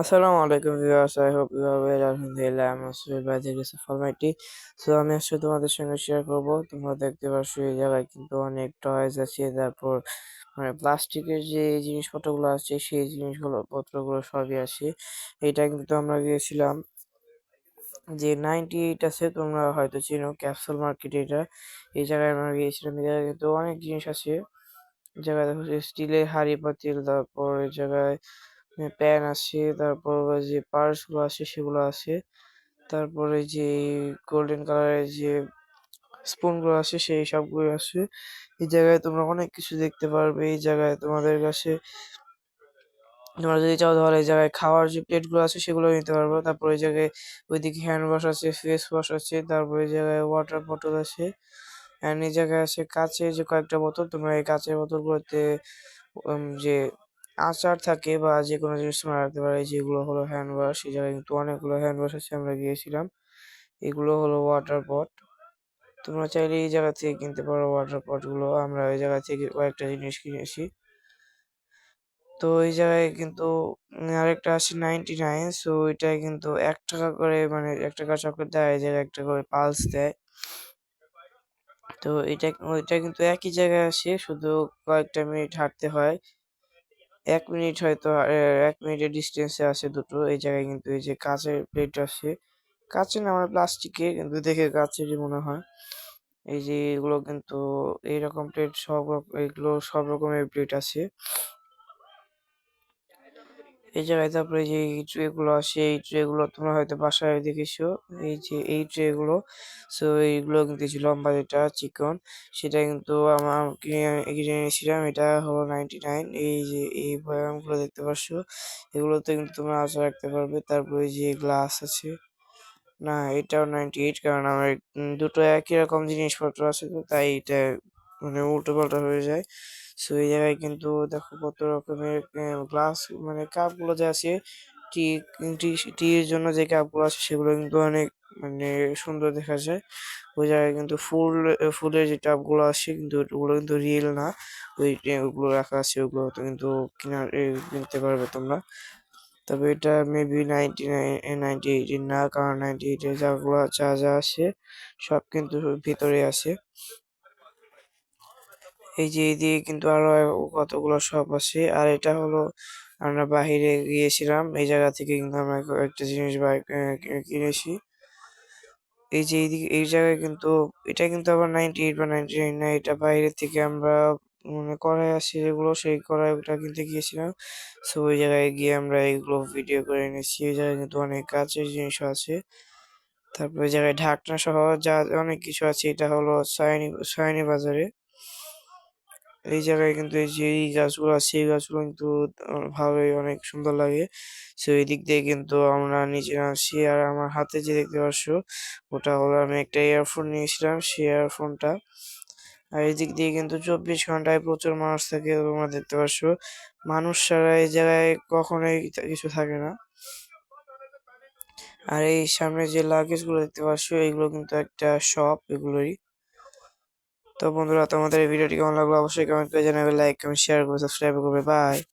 আসসালামু আলাইকুম viewers, I hope you are well আলহামদুলিল্লাহ আমি সুহেল ভাই থেকে ফরমাইটি সো আমি আজকে তোমাদের সঙ্গে শেয়ার করব। তোমরা দেখতে পাচ্ছ এই জায়গায় কিন্তু অনেক টয়েস আছে। তারপর মানে প্লাস্টিকের যে জিনিসপত্রগুলো আছে, সেই জিনিসগুলো, পত্রগুলো সবই আছে। এটা কিন্তু আমরা গিয়েছিলাম যে নাইনটি এইট আছে, তোমরা হয়তো চিনো ক্যাপসুল মার্কেট এটা। এই জায়গায় আমরা গিয়েছিলাম। এই জায়গায় কিন্তু অনেক জিনিস আছে। জায়গায় দেখো স্টিলের হাঁড়ি পাতিল তারপর এই জায়গায় প্যান আছে, তারপর যে পার্সগুলো আছে সেগুলো আছে। তারপরে যে গোল্ডেন কালারের যে স্পুনগুলো আছে সেই সবগুলো আছে। এই জায়গায় তোমরা অনেক কিছু দেখতে পারবে। এই জায়গায় তোমাদের কাছে তোমরা যদি চাও তাহলে এই জায়গায় খাওয়ার যে প্লেটগুলো আছে সেগুলো নিতে পারব। তারপর এই জায়গায় ওইদিকে হ্যান্ড ওয়াশ আছে ফেস ওয়াশ আছে, তারপর এই জায়গায় ওয়াটার বটল আছে। অ্যান্ড এই জায়গায় আছে কাচের যে কয়েকটা বোতল তোমরা এই কাচের বোতলগুলোতে যে আচার থাকে বা যে কোনো জিনিস তোমরা রাখতে পারো, যেগুলো হলো হ্যান্ড ওয়াশ এই জায়গায় কিন্তু অনেকগুলো হ্যান্ড ওয়াশ আছে আমরা গিয়েছিলাম। এগুলো হলো ওয়াটার পট তোমরা চাইলে এই জায়গা থেকে কিনতে পারো ওয়াটার পটগুলো আমরা ওই জায়গা থেকে কয়েকটা জিনিস কিনেছি। তো এই জায়গায় কিন্তু আরেকটা আছে নাইনটি নাইন সো এটায় কিন্তু এক টাকা করে মানে এক টাকা চকলেট দেয়, এই জায়গায় একটা করে পালস দেয়। তো এটা, ওইটা কিন্তু একই জায়গায় আসে, শুধু কয়েকটা মিনিট হাঁটতে হয়। এক মিনিট হয়তো এক মিনিটের ডিস্টেন্সে আছে দুটো, এই জায়গায় কিন্তু এই যে কাঁচের প্লেট আছে। কাঁচের না মানে প্লাস্টিকের, কিন্তু দেখে কাঁচেরই মনে হয়। এই যে এগুলো কিন্তু, এইরকম প্লেট সব এগুলো সব রকমের প্লেট আছে। এই জায়গায় তারপরে যে এই ট্রে গুলো আছে এই ট্রে গুলো তোমরা হয়তো বাসায় দেখেছ। এই যে এই ট্রে গুলো সো এইগুলো কিন্তু ছিল লম্বা যেটা চিকন, সেটা কিন্তু আমার কিনে এনেছিলাম এটা হলো নাইনটি নাইন এই যে এই গুলো দেখতে পাচ্ছ এগুলোতে কিন্তু তোমরা আচার রাখতে পারবে। তারপরে যে গ্লাস আছে, না, এটাও নাইনটি এইট কারণ আমার দুটো একই রকম জিনিসপত্র আছে, তো তাই এটা মানে উল্টো পাল্টা হয়ে যায়। সো এই জায়গায় কিন্তু দেখো কত রকমের গ্লাস মানে কাপগুলো যে আছে টি টি এর জন্য যে কাপগুলো আছে সেগুলো কিন্তু অনেক মানে সুন্দর দেখা যায় ওই জায়গায় কিন্তু ফুল, ফুলের যে টাবগুলো আছে কিন্তু ওগুলো কিন্তু রিয়েল না। ওই, ওগুলো রাখা আছে, ওগুলো কিন্তু কিনার কিনতে পারবে তোমরা। তবে এটা maybe ninety nine ninety eight না, কারণ নাইনটি এইট এর যাগুলো যা যা আছে সব কিন্তু ভিতরে আছে। এই যে এইদিকে কিন্তু আরও কতগুলো শপ আছে। আর এটা হলো আমরা বাহিরে গিয়েছিলাম, এই জায়গা থেকে কিন্তু আমরা একটা জিনিস কিনেছি। এই যে এইদিকে এই জায়গায় কিন্তু, এটা কিন্তু আবার নাইনটি এইট বা নাইনটি নাইন না, এটা বাইরে থেকে আমরা মানে কড়াই আছে যেগুলো, সেই কড়াইটা কিনতে গিয়েছিলাম। সো ওই জায়গায় গিয়ে আমরা এইগুলো ভিডিও করে এনেছি। এই জায়গায় কিন্তু অনেক কাছের জিনিস আছে। তারপর ওই জায়গায় ঢাকনা সহ যা অনেক কিছু আছে, এটা হলো সায়নি সায়নি বাজারে। এই জায়গায় কিন্তু এই যে এই গাছগুলো আছে, এই গাছগুলো কিন্তু ভালোই অনেক সুন্দর লাগে। সো এই দিক দিয়ে কিন্তু আমরা নিচে আসি আর আমার হাতে যে দেখতে পাচ্ছ, ওটা হলো আমি একটা ইয়ারফোন নিয়েছিলাম, সেই ইয়ারফোনটা আর এই দিক দিয়ে কিন্তু চব্বিশ ঘন্টায় প্রচুর মানুষ থাকে, তোমরা দেখতে পাচ্ছ। মানুষ ছাড়া এই জায়গায় কখনোই কিছু থাকে না। আর এই সামনে যে লাগেজগুলো দেখতে পাচ্ছ, এগুলো কিন্তু একটা শপ এগুলোরই তো বন্ধুরা, তোমাদের এই ভিডিওটি কেমন লাগল অবশ্যই কমেন্ট করে জানাবে লাইক কমেন্ট শেয়ার করবে সাবস্ক্রাইব করবে বাই